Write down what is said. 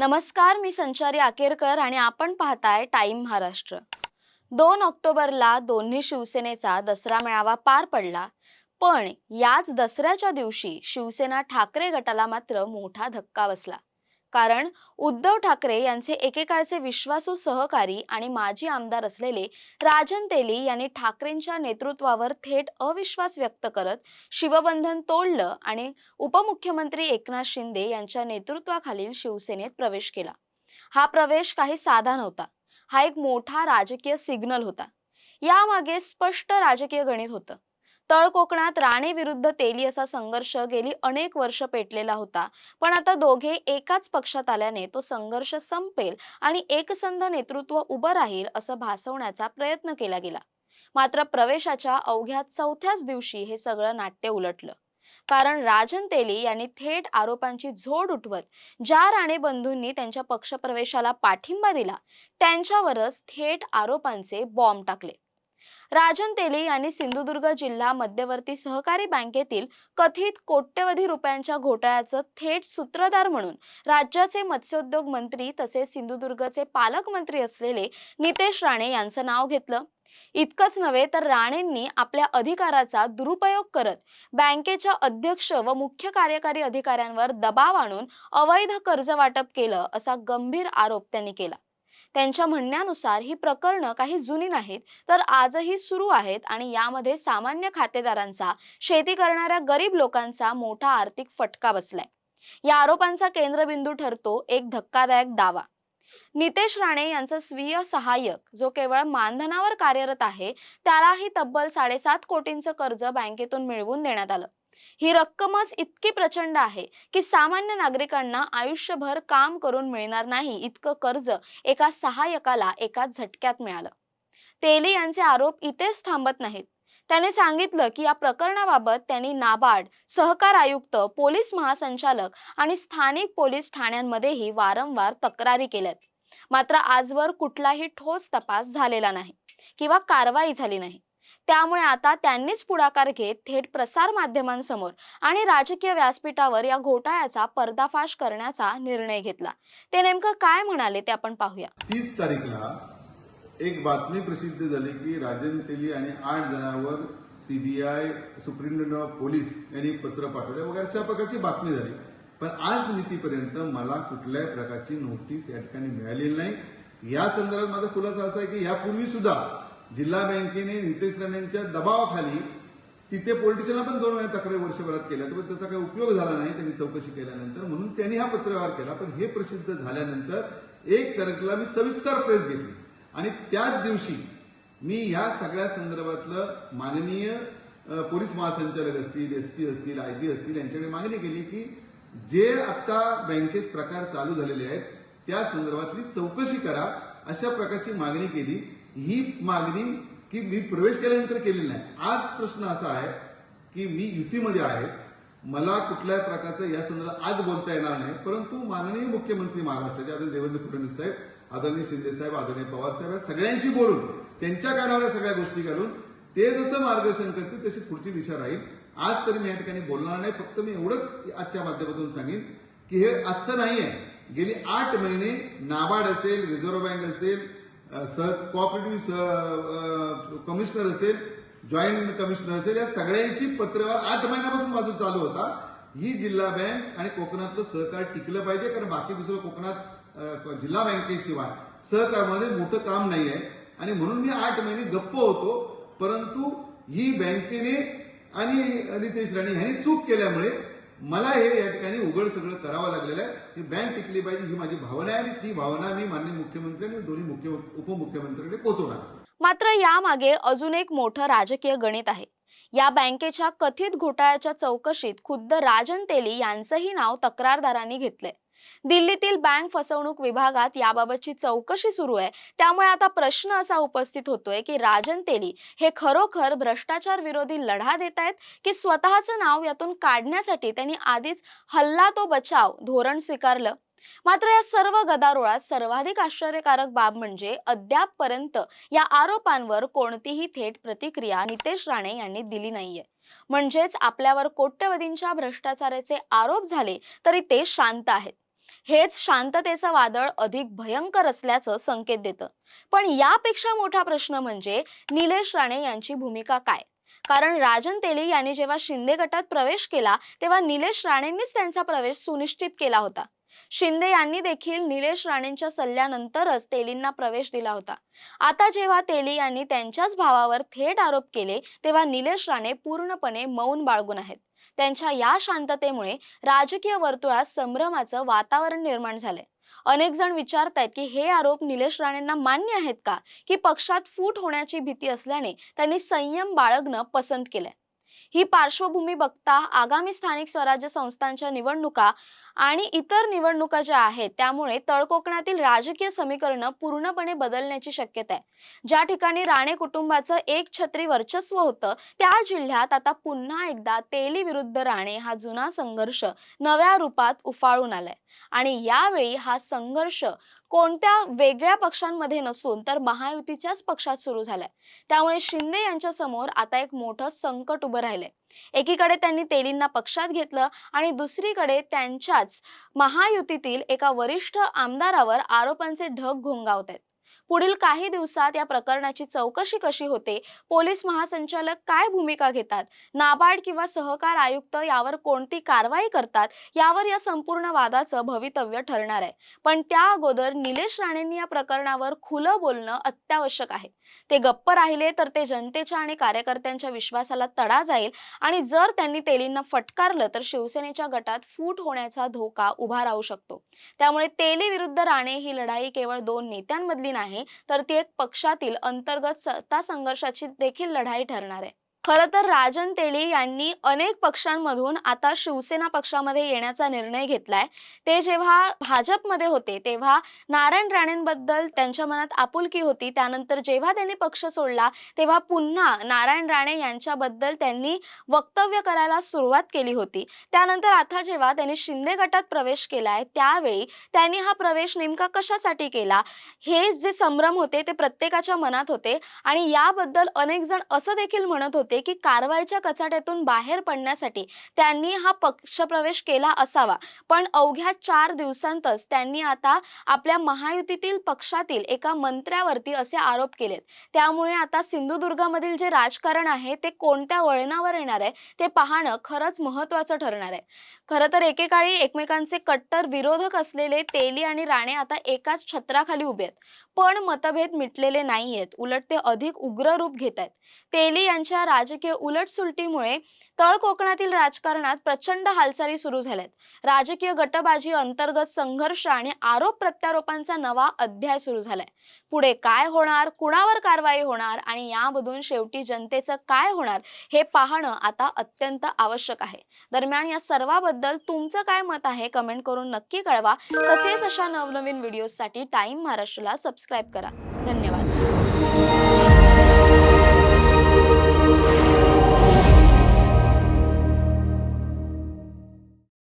नमस्कार मी संचारी आकेरकर आणि आपण पाहताय टाइम महाराष्ट्र. दोन ऑक्टोबरला दोन्ही शिवसेनेचा दसरा मेळावा पार पडला पण याच दसऱ्याच्या दिवशी शिवसेना ठाकरे गटाला मात्र मोठा धक्का बसला. कारण उद्धव ठाकरे यांचे एकेकाळचे विश्वासू सहकारी आणि माजी आमदार असलेले राजन तेली यांनी ठाकरेंच्या नेतृत्वावर थेट अविश्वास व्यक्त करत शिवबंधन तोडलं आणि उपमुख्यमंत्री एकनाथ शिंदे यांच्या नेतृत्वाखालील शिवसेनेत प्रवेश केला. हा प्रवेश काही साधा नव्हता. हा एक मोठा राजकीय सिग्नल होता. यामागे स्पष्ट राजकीय गणित होतं. तळ कोकणात राणे विरुद्ध तेली असा संघर्ष गेली अनेक वर्ष पेटलेला होता. पण आता दोघे एकाच पक्षात आल्याने तो संघर्ष संपेल आणि एकसंध नेतृत्व उभं राहील असं भासवण्याचा प्रयत्न केला गेला. मात्र प्रवेशाच्या अवघ्या चौथ्याच दिवशी हे सगळं नाट्य उलटलं. कारण राजन तेली यांनी थेट आरोपांची झोड उठवत ज्या राणे बंधूंनी त्यांच्या पक्षप्रवेशाला पाठिंबा दिला त्यांच्यावरच थेट आरोपांचे बॉम्ब टाकले. राजन तेली यांनी सिंधुदुर्ग जिल्हा मध्यवर्ती सहकारी बँकेतील कथित कोट्यवधी रुपयांच्या घोटाळ्याचं थेट सूत्रधार म्हणून राज्याचे मत्स्योद्योग मंत्री तसेच सिंधुदुर्गचे पालकमंत्री असलेले नितेश राणे यांचं नाव घेतलं. इतकंच नव्हे तर राणेंनी आपल्या अधिकाराचा दुरुपयोग करत बँकेच्या अध्यक्ष व मुख्य कार्यकारी अधिकाऱ्यांवर दबाव आणून अवैध कर्ज वाटप केलं असा गंभीर आरोप त्यांनी केला. त्यांच्या म्हणण्यानुसार ही प्रकरणं काही जुनी नाहीत तर आजही सुरू आहेत आणि यामध्ये सामान्य खातेदारांचा शेती करणाऱ्या गरीब लोकांचा मोठा आर्थिक फटका बसलाय. या आरोपांचा केंद्रबिंदू ठरतो एक धक्कादायक दावा. नितेश राणे यांचा स्वीय सहाय्यक जो केवळ मानधनावर कार्यरत आहे त्यालाही तब्बल साडेसात कोटींचं कर्ज बँकेतून मिळवून देण्यात आलं. ही रक्कमच इतकी प्रचंड आहे की सामान्य नागरिकांना आयुष्यभर काम करून मिळणार नाही इतकं कर्ज एका सहाय्यकाला एका झटक्यात मिळालं. तेली यांचे आरोप इथेच थांबत नाहीत. त्याने सांगितलं की या प्रकरणाबाबत त्यांनी नाबार्ड सहकार आयुक्त पोलीस महासंचालक आणि स्थानिक पोलीस ठाण्यांमध्येही वारंवार तक्रारी केल्यात. मात्र आजवर कुठलाही ठोस तपास झालेला नाही किंवा कारवाई झाली नाही. त्यामुळे आता त्यांनीच पुढाकार घेत थेट प्रसार माध्यमांसमोर आणि राजकीय व्यासपीठावर या घोटाळ्याचा पर्दाफाश करण्याचा निर्णय घेतला. ते नेमकं काय म्हणाले ते आपण पाहूया. तीस तारीखला एक बातमी प्रसिद्ध झाली की राजन तेली आणि आठ जणांवर सीबीआय सुप्रिंटेंडंट ऑफ पोलीस यांनी पत्र पाठवले वगैरे अशा प्रकारची बातमी झाली. पण आज नीतीपर्यंत मला कुठल्याही प्रकारची नोटीस या ठिकाणी मिळालेली नाही. या संदर्भात माझा खुलासा असा आहे की यापूर्वी सुद्धा जिल्हा बँकेने नितेश राणेंच्या दबावाखाली तिथे पोलिटिशियनला पण दोन वेळा तक्रारी वर्षभरात केल्या. तर त्याचा काही उपयोग झाला नाही. त्यांनी चौकशी केल्यानंतर म्हणून त्यांनी हा पत्रव्यवहार केला. पण हे प्रसिद्ध झाल्यानंतर एक तारखेला मी सविस्तर प्रेस घेतली. आणि त्याच दिवशी मी ह्या सगळ्या संदर्भातलं माननीय पोलीस महासंचालक असतील एसपी असतील आयजी असतील यांच्याकडे मागणी केली की जे आता बँकेत प्रकार चालू झालेले आहेत त्या संदर्भातली चौकशी करा. अशा प्रकारची मागणी केली. ही मागणी की मी प्रवेश केल्यानंतर केलेली नाही. आज प्रश्न असा आहे की मी युतीमध्ये आहे. मला कुठल्याही प्रकारचं या संदर्भात आज बोलता येणार नाही. परंतु माननीय मुख्यमंत्री महाराष्ट्राचे आदरणीय देवेंद्र फडणवीस साहेब आदरणीय शिंदे साहेब आदरणीय पवार साहेब या सगळ्यांशी बोलून त्यांच्या कानावर सगळ्या गोष्टी घालून ते जसं मार्गदर्शन करतील तशी पुढची दिशा राहील. आज तरी मी या ठिकाणी बोलणार नाही. फक्त मी एवढंच आजच्या माध्यमातून सांगेन की हे आजचं नाही आहे गेली आठ महिने नाबार्ड असेल रिझर्व्ह बँक असेल सह कोऑपरेटिव्ह कमिशनर असेल जॉईंट कमिशनर असेल या सगळ्यांशी पत्रव्यवहार आठ महिन्यापासून माझं चालू होता. ही जिल्हा बँक आणि कोकणातलं सहकार टिकलं पाहिजे कारण बाकी दुसरं कोकणात जिल्हा बँकेशिवाय सहकारमध्ये मोठं काम नाही आहे आणि म्हणून मी आठ महिने गप्प होतो परंतु ही बँकेने आणि नितेश राणे यांनी चूक केल्यामुळे मला हे या ठिकाणी उघड सगळं करावं लागलेलं आहे. ही बँक टिकली पाहिजे ही माझी भावना आहे आणि ती भावना मी माननीय मुख्यमंत्री आणि दोन्ही मुख्य उपमुख्यमंत्र्यांकडे पोहोचवणार मात्र यामागे अजून एक मोठं राजकीय गणित आहे. या बँकेच्या कथित घोटाळ्याच्या चौकशीत खुद्द राजन तेली यांचंही नाव तक्रारदारांनी घेतलंय. दिल्लीतील बँक फसवणूक विभागात याबाबतची चौकशी सुरू आहे. त्यामुळे आता प्रश्न असा उपस्थित होतोय की राजन तेली हे खरोखर भ्रष्टाचार विरोधी लढा देत आहेत की स्वतःचं नाव यातून काढण्यासाठी त्यांनी आधीच हल्ला तो बचाव धोरण स्वीकारलं? मात्र या सर्व गदारोळात सर्वाधिक आश्चर्यकारक बाब म्हणजे अद्यापपर्यंत या आरोपांवर कोणतीही थेट प्रतिक्रिया नितेश राणे यांनी दिली नाहीये. म्हणजेच आपल्यावर कोट्यवधींच्या भ्रष्टाचाराचे आरोप झाले तरी ते शांत आहेत. हेच शांततेचं वादळ अधिक भयंकर असल्याचं संकेत देतं. पण यापेक्षा मोठा प्रश्न म्हणजे निलेश राणे यांची भूमिका काय? कारण राजन तेली यांनी जेव्हा शिंदे गटात प्रवेश केला तेव्हा निलेश राणेंनीच त्यांचा प्रवेश सुनिश्चित केला होता. शिंदे यांनी देखील निलेश राणेंच्या सल्ल्यानंतरच तेलींना प्रवेश दिला होता. आता जेव्हा तेली यांनी त्यांच्याच भावावर थेट आरोप केले तेव्हा निलेश राणे पूर्णपणे मौन बाळगून आहेत. त्यांच्या या शांततेमुळे राजकीय वर्तुळात संभ्रमाचं वातावरण निर्माण झालंय. अनेक जण विचारतायत की हे आरोप निलेश राणेंना मान्य आहेत का? की पक्षात फूट होण्याची भीती असल्याने त्यांनी संयम बाळगणं पसंत केलंय. ही पार्श्वभूमी बघता आगामी स्थानिक स्वराज्य संस्थांच्या निवडणुका आणि इतर निवडणुका ज्या आहेत त्यामुळे तळकोकणातील राजकीय समीकरणं पूर्णपणे बदलण्याची शक्यता आहे. ज्या ठिकाणी राणे कुटुंबाचं एक छत्री वर्चस्व होतं त्या जिल्ह्यात आता पुन्हा एकदा तेली विरुद्ध राणे हा जुना संघर्ष नव्या रूपात उफाळून आलाय. आणि यावेळी हा संघर्ष कोणत्या वेगळ्या पक्षांमध्ये नसून तर महायुतीच्याच पक्षात सुरू झालाय. त्यामुळे शिंदे यांच्या समोर आता एक मोठं संकट उभं राहिलंय. एकीकडे त्यांनी तेलींना पक्षात घेतलं आणि दुसरीकडे त्यांच्याच महायुतीतील एका वरिष्ठ आमदारावर आरोपांचे ढग घोंगावत आहेत पुढील काही दिवसात या प्रकरणाची चौकशी कशी होते? पोलीस महासंचालक काय भूमिका घेतात? नाबार्ड किंवा सहकार आयुक्त यावर कोणती कारवाई करतात? यावर या संपूर्ण वादाचं भवितव्य ठरणार आहे. पण त्या अगोदर निलेश राणेंनी या प्रकरणावर खुलं बोलणं अत्यावश्यक आहे. ते गप्प राहिले तर ते जनतेच्या आणि कार्यकर्त्यांच्या विश्वासाला तडा जाईल आणि जर त्यांनी तेलींना फटकारलं तर शिवसेनेच्या गटात फूट होण्याचा धोका उभा राहू शकतो. त्यामुळे तेली विरुद्ध राणे ही लढाई केवळ दोन नेत्यांमधली नाही तर ती एक पक्षातील अंतर्गत सत्ता संघर्षाची देखील लढाई ठरणार आहे. खरं तर राजन तेली यांनी अनेक पक्षांमधून आता शिवसेना पक्षामध्ये येण्याचा निर्णय घेतलाय. ते जेव्हा भाजपमध्ये होते तेव्हा नारायण राणेंबद्दल त्यांच्या मनात आपुलकी होती. त्यानंतर जेव्हा त्यांनी पक्ष सोडला तेव्हा पुन्हा नारायण राणे यांच्याबद्दल त्यांनी वक्तव्य करायला सुरुवात केली होती. त्यानंतर आता जेव्हा त्यांनी शिंदे गटात प्रवेश केलाय त्यावेळी त्यांनी हा प्रवेश नेमका कशासाठी केला? हे जे संभ्रम होते ते प्रत्येकाच्या मनात होते. आणि याबद्दल अनेक जण असं देखील म्हणत होते होते की कारवाईच्या कचाट्यातून बाहेर पडण्यासाठी त्यांनी हा पक्षप्रवेश केला असावा. पण अवघ्या चार दिवसांतच त्यांनी आता आपल्या महायुतीतील पक्षातील एका मंत्र्यावरती असे आरोप केलेत. त्यामुळे आता सिंधुदुर्गामधील जे राजकारण आहे ते कोणत्या वळणावर येणार आहे ते पाहणं खरंच महत्वाचं ठरणार आहे. खरं तर एकेकाळी एकमेकांचे कट्टर विरोधक असलेले तेली आणि राणे आता एकाच छत्राखाली उभे आहेत. पण मतभेद मिटलेले नाहीयेत उलट ते अधिक उग्र रूप घेत आहेत तेली यांच्या राजकीय उलटसुलटीमुळे तळ कोकणातील राजकारणात प्रचंड हालचाली सुरू झाल्यात. राजकीय गटबाजी अंतर्गत संघर्ष आणि आरोप प्रत्यारोपांचा नवा अध्याय सुरू झालाय. पुढे काय होणार कुणावर कारवाई होणार आणि यामधून शेवटी जनतेचं काय होणार हे पाहणं आता अत्यंत आवश्यक आहे. दरम्यान या सर्वाबद्दल तुमचं काय मत आहे कमेंट करून नक्की कळवा. तसेच अशा नवनवीन व्हिडिओसाठी टाइम महाराष्ट्रला सबस्क्राईब करा. धन्यवाद.